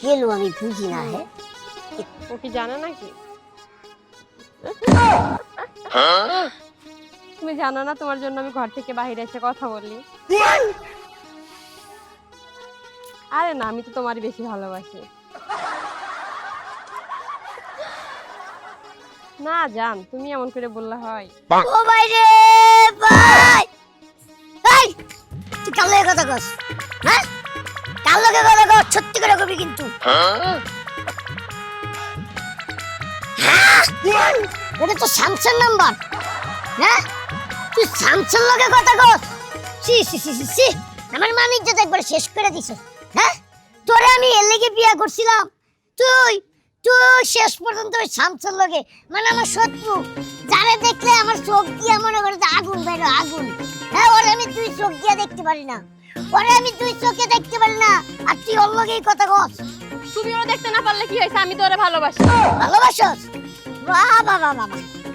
গেল আমি বুঝি না হে ও কি জানে নাকি তুমি জানো না তোমার জন্য আমি ঘর থেকে বাইরে এসে কথা বলি? আরে না আমি তো তোমারই বেশি ভালোবাসি। না জান তুমি এমন করে বললে হয়। ও ভাই রে ভাই! এই তুই কাল কথা কস হ্যাঁ? কাল করে কবি কিন্তু? এটা তো নাম্বার হ্যাঁ তুই লগে কথা কস। সি সি সি সি সি আমার একবার শেষ করে দিছ হ্যাঁ তোরে আমি বিয়া করছিলাম। তুই তুই শেষ পর্যন্ত ওই মানে আমার শত্রু। যারে দেখলে আমার চোখ দিয়ে মনে করে আগুন বেরো আগুন। হ্যাঁ ওরে আমি তুই চোখ দিয়ে দেখতে পারি না। ওরে আমি তুই চোখে দেখতে পারি না। আর তুই ওর লগেই কথা কস। তুমি ওরা দেখতে না পারলে কি হয়েছে? আমি তো ওরা ভালোবাসি। ভালোবাসস? বাহ বাহ বাহ বাহ।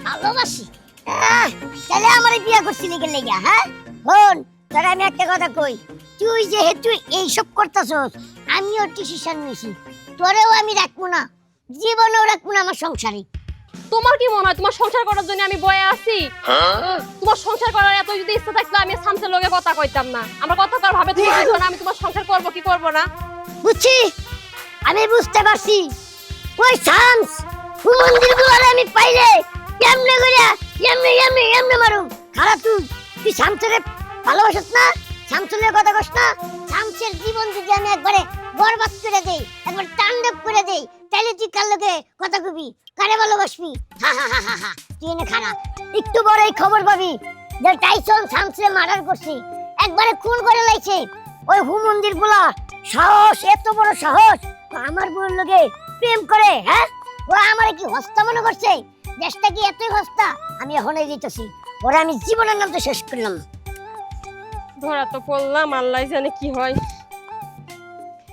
ভালোবাসি? আহ, তাহলে আমার বিয়ে করছিলি গেলে গিয়া হ্যাঁ? হন তোরা আমি একটা কথা কই। তুই যেহেতু এইসব করতেছস আমিও ডিসিশন নিছি। তোরেও আমি রাখব না। জীবনেও রাখব না আমার সংসারে। তোমার কি মনে হয়? তোমার সংসার করার জন্য আমি বয়ে আছি? তোমার সংসার করার এত যদি ইচ্ছা থাকতো আমি সামসের লগে কথা কইতাম না। আমার কথা কার ভাবে তুমি বুঝো না আমি তোমার সংসার করব কি করব না? বুঝছি? আমি বুঝতে পারছি। ওই চান্স মন্দির গুলারে আমি পাইলে এমনে করিয়া এমনে এমনে এমনে মারু? খারাপ তুই তুই শামসেরে ভালোবাসিস না? শামসুলের কথা কস না? শামসের জীবন যদি আমি একবারে বরবাদ করে দেই একবার তাণ্ডব করে দেই তাহলে তুই কার লোকে কথা কবি, কারে ভালোবাসবি? হা হা তুই এনে খানা। একটু বড় এই খবর পাবি যে টাইসন শামসের মার্ডার করছি। একবারে খুন করে লাইছে। ওই হু মন্দিরগুলা সাহস, এত বড় সাহস আমার বউর লগে প্রেম করে হ্যাঁ? ও আমার কি হস্তা মনে করছে? দেশটা কি এতই হস্তা? আমি এখনই দিতেছি। ওরা আমি জীবনের নাম তো শেষ করলাম ধরা তো পড়লাম, আল্লাহ জানে কি হয়।